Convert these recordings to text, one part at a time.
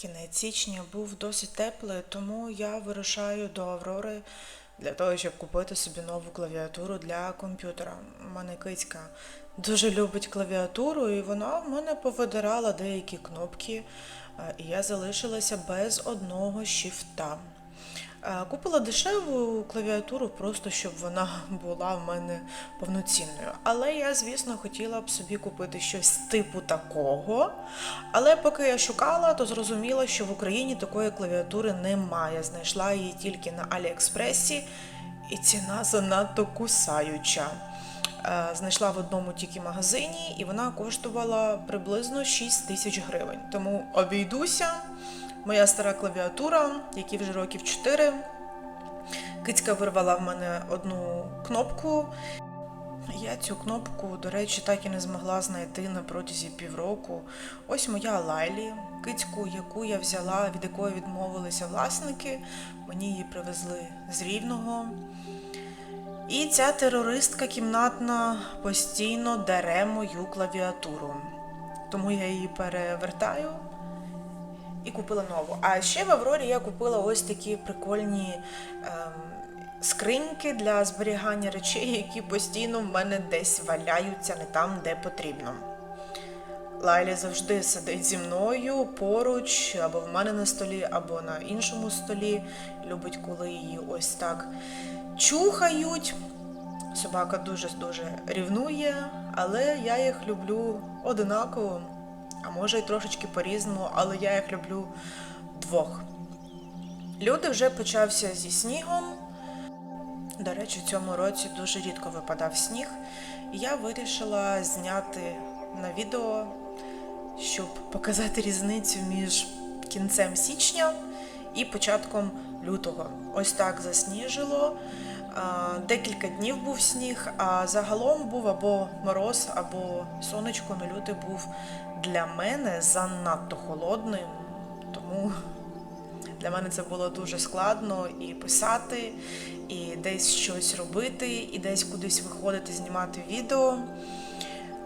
Кінець січня був досить теплий, тому я вирушаю до Аврори для того, щоб купити собі нову клавіатуру для комп'ютера. У мене кицька дуже любить клавіатуру, і вона в мене повидирала деякі кнопки, е, і я залишилася без одного шифта. Е, Купила дешеву клавіатуру, просто щоб вона була в мене повноцінною. Але я, звісно, хотіла б собі купити щось типу такого. Але поки я шукала, то зрозуміла, що в Україні такої клавіатури немає. Знайшла її тільки на Аліекспресі, і ціна занадто кусаюча. Е, Знайшла в одному тільки магазині, і вона коштувала приблизно 6 тисяч гривень. Тому обійдуся. Моя стара клавіатура, якій вже років 4. Кицька вирвала в мене одну кнопку. Я цю кнопку, до речі, так і не змогла знайти на протязі півроку. Ось моя Лайлі, кицьку, яку я взяла, від якої відмовилися власники. Мені її привезли з Рівного. І ця терористка кімнатна постійно дере мою клавіатуру. Тому я її перевертаю і купила нову. А ще в Аврорі я купила ось такі прикольні ем, скриньки для зберігання речей, які постійно в мене десь валяються не там, де потрібно. Лайлі завжди сидить зі мною поруч, або в мене на столі, або на іншому столі. Любить, коли її ось так чухають. Собака дуже-дуже рівнує, але я їх люблю одинаково, а може й трошечки по-різному, але я їх люблю двох. Люди вже почався зі снігом. До речі, в цьому році дуже рідко випадав сніг, і я вирішила зняти на відео, щоб показати різницю між кінцем січня і початком лютого. Ось так засніжило. Декілька днів був сніг, а загалом був або мороз, або сонечко, але лютий був для мене занадто холодним, тому для мене це було дуже складно і писати, і десь щось робити, і десь кудись виходити, знімати відео.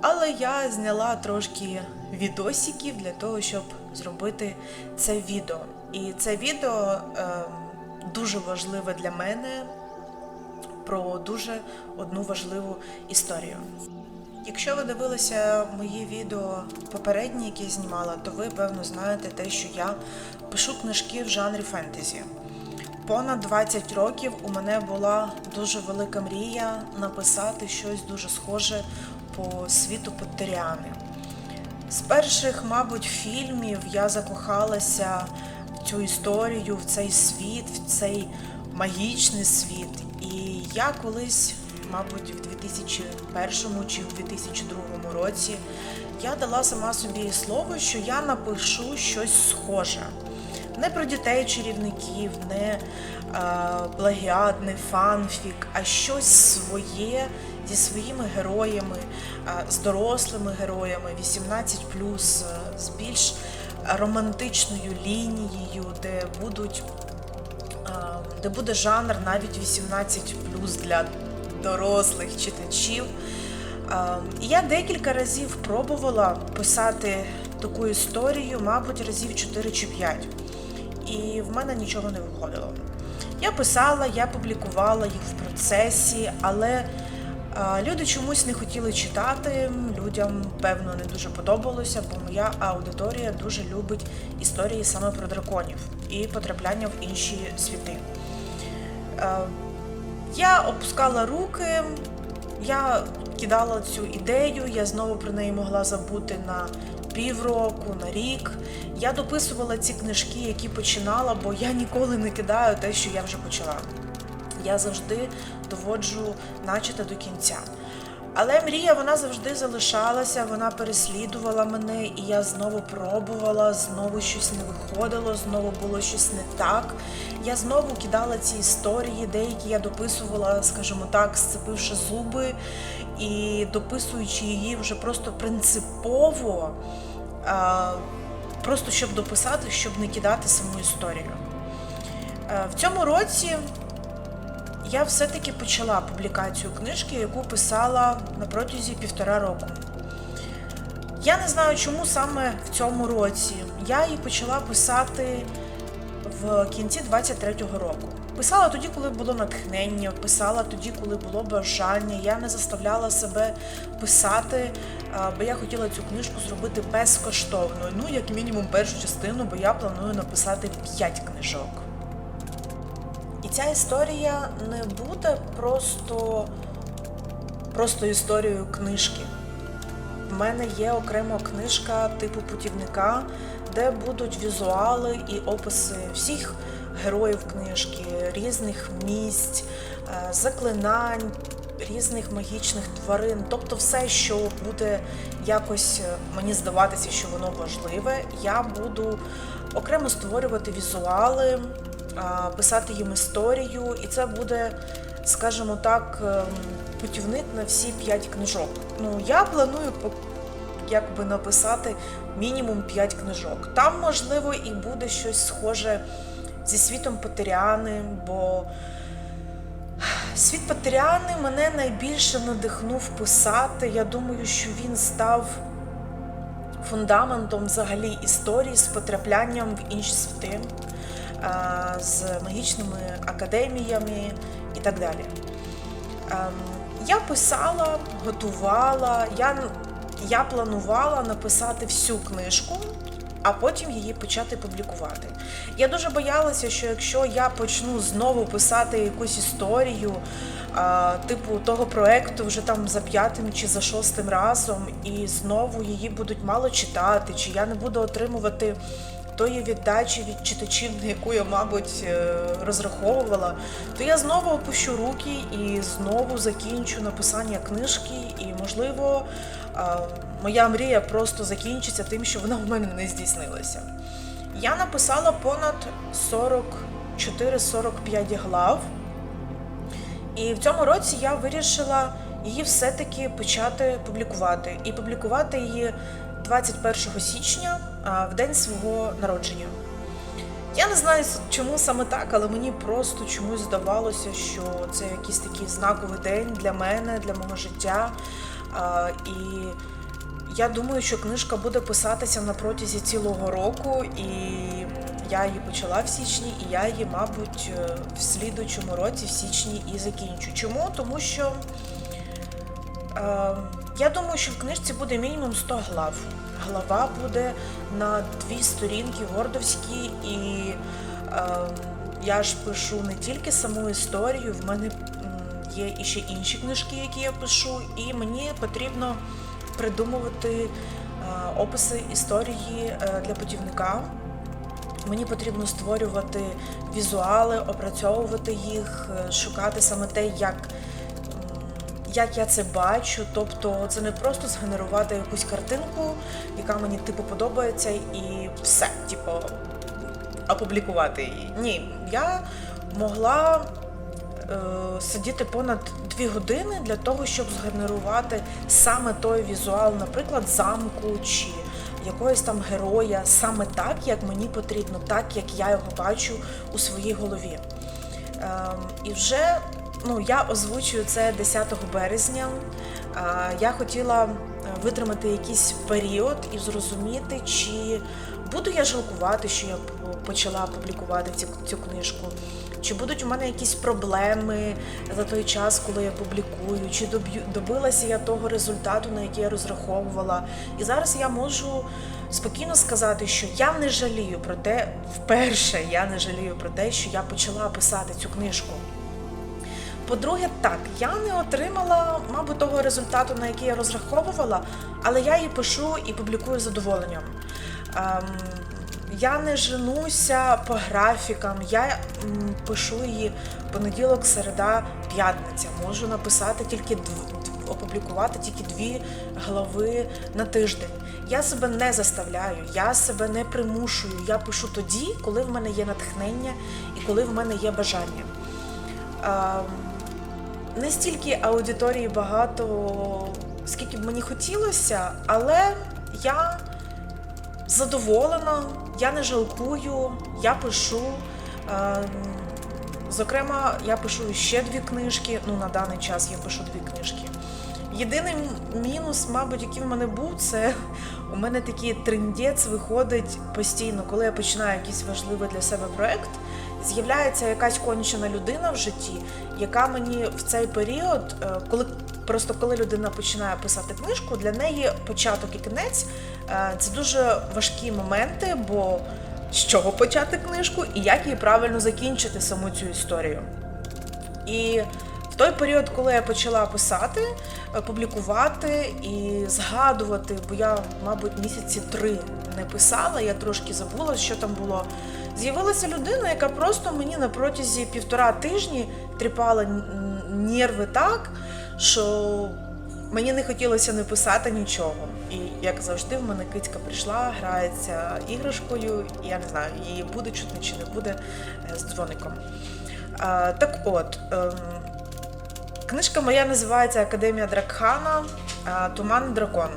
Але я зняла трошки відосиків для того, щоб зробити це відео. І це відео е, дуже важливе для мене про дуже одну важливу історію. Якщо ви дивилися мої відео попередні, які я знімала, то ви певно знаєте те, що я пишу книжки в жанрі фентезі. Понад 20 років у мене була дуже велика мрія написати щось дуже схоже по світу Поттеріани. З перших, мабуть, фільмів я закохалася в цю історію, в цей світ, в цей магічний світ. І я колись, мабуть, в 2001 чи в 2002 році я дала сама собі слово, що я напишу щось схоже. Не про дітей-чарівників, не е, плагіат, не фанфік, а щось своє зі своїми героями, е, з дорослими героями, 18 з більш романтичною лінією, де будуть е, де буде жанр навіть 18 для дорослих читачів. Я декілька разів пробувала писати таку історію, мабуть, разів 4 чи 5. І в мене нічого не виходило. Я писала, я публікувала їх в процесі, але люди чомусь не хотіли читати. Людям, певно, не дуже подобалося, бо моя аудиторія дуже любить історії саме про драконів і потрапляння в інші світи. Я опускала руки, я кидала цю ідею, я знову про неї могла забути на півроку, на рік. Я дописувала ці книжки, які починала, бо я ніколи не кидаю те, що я вже почала. Я завжди доводжу начати до кінця. Але мрія вона завжди залишалася, вона переслідувала мене, і я знову пробувала, знову щось не виходило, знову було щось не так. Я знову кидала ці історії, деякі я дописувала, скажімо так, сцепивши зуби і дописуючи її вже просто принципово, просто щоб дописати, щоб не кидати саму історію. Е, В цьому році я все-таки почала публікацію книжки, яку писала на протязі півтора року. Я не знаю, чому саме в цьому році я її почала писати в кінці 23-го року. Писала тоді, коли було натхнення, писала тоді, коли було бажання. Я не заставляла себе писати, бо я хотіла цю книжку зробити безкоштовною. Ну, як мінімум, першу частину, бо я планую написати 5 книжок. Ця історія не буде просто, просто історією книжки. В мене є окрема книжка типу путівника, де будуть візуали і описи всіх героїв книжки, різних місць, е, заклинань, різних магічних тварин. Тобто все, що буде якось е, мені здаватися, що воно важливе, я буду окремо створювати візуали, писати їм історію, і це буде, скажімо так, ем, путівник на всі п'ять книжок. Ну, я планую якби написати мінімум 5 книжок. Там, можливо, і буде щось схоже зі світом Патеріани, бо світ Патеріани мене найбільше надихнув писати. Я думаю, що він став фундаментом взагалі історії з потраплянням в інші світи, з магічними академіями і так далі. Ем, Я писала, готувала, я, я планувала написати всю книжку, а потім її почати публікувати. Я дуже боялася, що якщо я почну знову писати якусь історію, типу того проекту вже там за п'ятим чи за шостим разом, і знову її будуть мало читати, чи я не буду отримувати тої віддачі від читачів, на яку я, мабуть, е, розраховувала, то я знову опущу руки і знову закінчу написання книжки, і, можливо, моя мрія просто закінчиться тим, що вона в мене не здійснилася. Я написала понад 44-45 глав, і в цьому році я вирішила її все-таки почати публікувати. І публікувати її 21 січня в день свого народження. Я не знаю, чому саме так, але мені просто чомусь здавалося, що це якийсь такий знаковий день для мене, для мого життя. І я думаю, що книжка буде писатися на протязі цілого року, і я її почала в січні, і я її, мабуть, е, в слідуючому році, в січні, і закінчу. Чому? Тому що е, я думаю, що в книжці буде мінімум 100 глав. Глава буде на дві сторінки гордовські, і е, я ж пишу не тільки саму історію, в мене є і ще інші книжки, які я пишу, і мені потрібно придумувати е, описи історії е, для путівника. Мені потрібно створювати візуали, опрацьовувати їх, е, шукати саме те, як, як я це бачу. Тобто це не просто згенерувати якусь картинку, яка мені типу подобається, і все, типу, опублікувати її. Ні, я могла е, сидіти понад дві години для того, щоб згенерувати саме той візуал, наприклад, замку чи якогось там героя, саме так, як мені потрібно, так як я його бачу у своїй голові. Ем, і вже ну, я озвучую це 10 березня. Я хотіла е, витримати якийсь період і зрозуміти, чи буду я жалкувати, що я почала публікувати цю, цю книжку, чи будуть у мене якісь проблеми за той час, коли я публікую, чи добилася я того результату, на який я розраховувала. І зараз я можу спокійно сказати, що я не жалію про те, вперше я не жалію про те, що я почала писати цю книжку. По-друге, так, я не отримала, мабуть, того результату, на який я розраховувала, але я її пишу і публікую з задоволенням. Ем, я не женуся по графікам, я м, пишу її понеділок, середа, п'ятниця. Можу написати тільки дв... опублікувати тільки дві глави на тиждень. Я себе не заставляю, я себе не примушую. Я пишу тоді, коли в мене є натхнення і коли в мене є бажання. Не стільки аудиторії багато, скільки б мені хотілося, але я задоволена, я не жалкую, я пишу. Ем, Зокрема, я пишу ще дві книжки. Ну, на даний час я пишу дві книжки. Єдиний мінус, мабуть, який в мене був, це у мене такий трендець виходить постійно, коли я починаю якийсь важливий для себе проект. З'являється якась кончена людина в житті, яка мені в цей період, е, коли просто коли людина починає писати книжку, для неї початок і кінець е, це дуже важкі моменти, бо з чого почати книжку і як її правильно закінчити саму цю історію. І в той період, коли я почала писати, е, публікувати і згадувати, бо я, мабуть, місяці три не писала, я трошки забула, що там було. З'явилася людина, яка просто мені на протязі півтора тижні тріпала нерви так, що мені не хотілося не писати нічого. І як завжди, в мене кицька прийшла, грається іграшкою, і я не знаю, її буде чутно чи не буде е, з дзвоником. Так от, ем, книжка моя називається Академія Дракхана а, Туман дракон.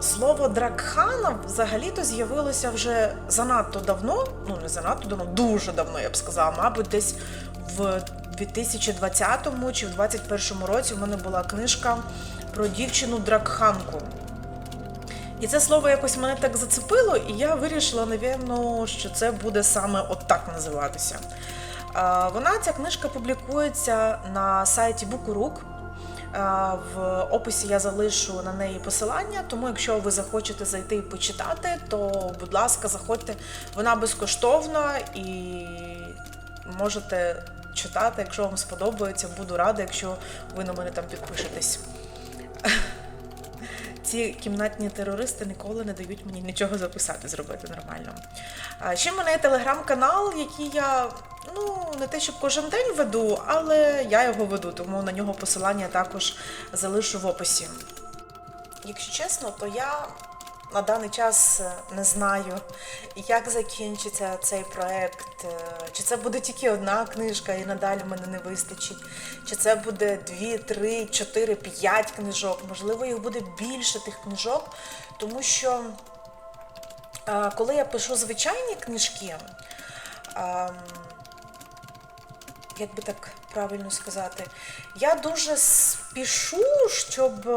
Слово Дракхана взагалі-то з'явилося вже занадто давно, ну не занадто давно, дуже давно, я б сказала, мабуть, десь в 2020 чи в 2021 році в мене була книжка про дівчину Дракханку. І це слово якось мене так зацепило, і я вирішила, напевно, що це буде саме от так називатися. Вона, ця книжка, публікується на сайті Букурук. А, В описі я залишу на неї посилання, тому якщо ви захочете зайти і почитати, то, будь ласка, заходьте. Вона безкоштовна і можете читати, якщо вам сподобається. Буду рада, якщо ви на мене там підпишетесь. Ці кімнатні терористи ніколи не дають мені нічого записати, зробити нормально. Ще в мене є телеграм-канал, який я ну не те, щоб кожен день веду, але я його веду, тому на нього посилання також залишу в описі. Якщо чесно, то я на даний час е, не знаю, як закінчиться цей проект. е, Чи це буде тільки одна книжка і надалі мене не вистачить, чи це буде дві, три, чотири, п'ять книжок. Можливо, їх буде більше тих книжок, тому що е, коли я пишу звичайні книжки, ем, як би так правильно сказати, я дуже спішу, щоб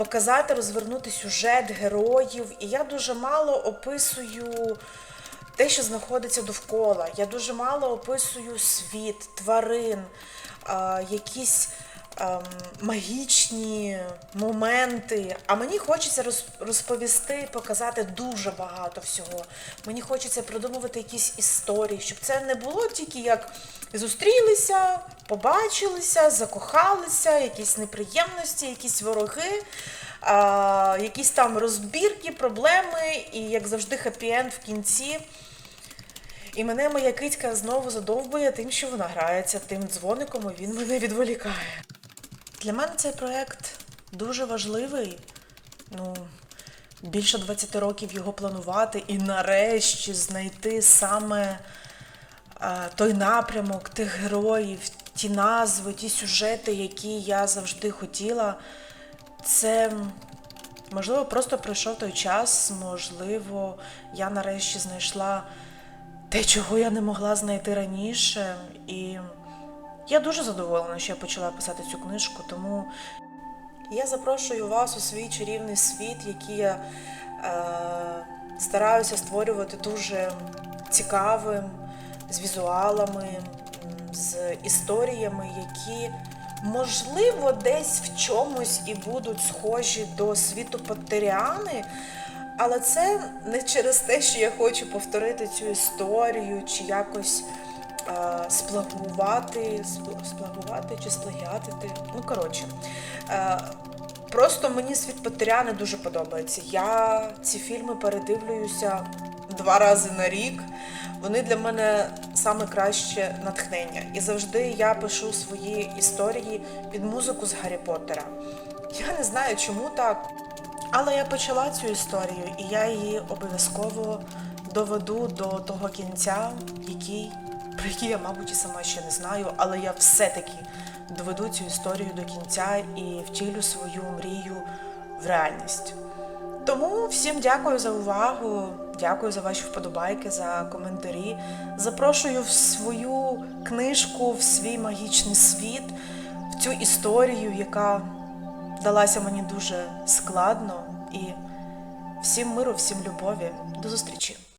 показати, розвернути сюжет героїв, і я дуже мало описую те, що знаходиться довкола. Я дуже мало описую світ, тварин, якісь ем, магічні моменти. А мені хочеться роз- розповісти, показати дуже багато всього. Мені хочеться придумувати якісь історії, щоб це не було тільки як зустрілися, побачилися, закохалися, якісь неприємності, якісь вороги. А, якісь там розбірки, проблеми, і як завжди, хеппі-енд в кінці. І мене моя кицька знову задовбує тим, що вона грається тим дзвоником, і він мене відволікає. Для мене цей проєкт дуже важливий. Ну, більше 20 років його планувати і нарешті знайти саме той напрямок тих героїв, ті назви, ті сюжети, які я завжди хотіла. Це можливо просто пройшов той час, можливо, я нарешті знайшла те, чого я не могла знайти раніше. І я дуже задоволена, що я почала писати цю книжку, тому я запрошую вас у свій чарівний світ, який я е, стараюся створювати дуже цікавим, з візуалами, з історіями, які, можливо, десь в чомусь і будуть схожі до світу Поттеріани, але це не через те, що я хочу повторити цю історію чи якось сплагувати, спл- сплагувати чи сплагіатити. Ну, коротше. Е, просто мені світ Патеряни дуже подобається. Я ці фільми передивлююся два рази на рік. Вони для мене саме краще натхнення. І завжди я пишу свої історії під музику з Гаррі Поттера. Я не знаю, чому так. Але я почала цю історію, і я її обов'язково доведу до того кінця, який, про який я, мабуть, і сама ще не знаю, але я все-таки доведу цю історію до кінця і втілю свою мрію в реальність. Тому всім дякую за увагу, дякую за ваші вподобайки, за коментарі. Запрошую в свою книжку, в свій магічний світ, в цю історію, яка далася мені дуже складно. І всім миру, всім любові. До зустрічі!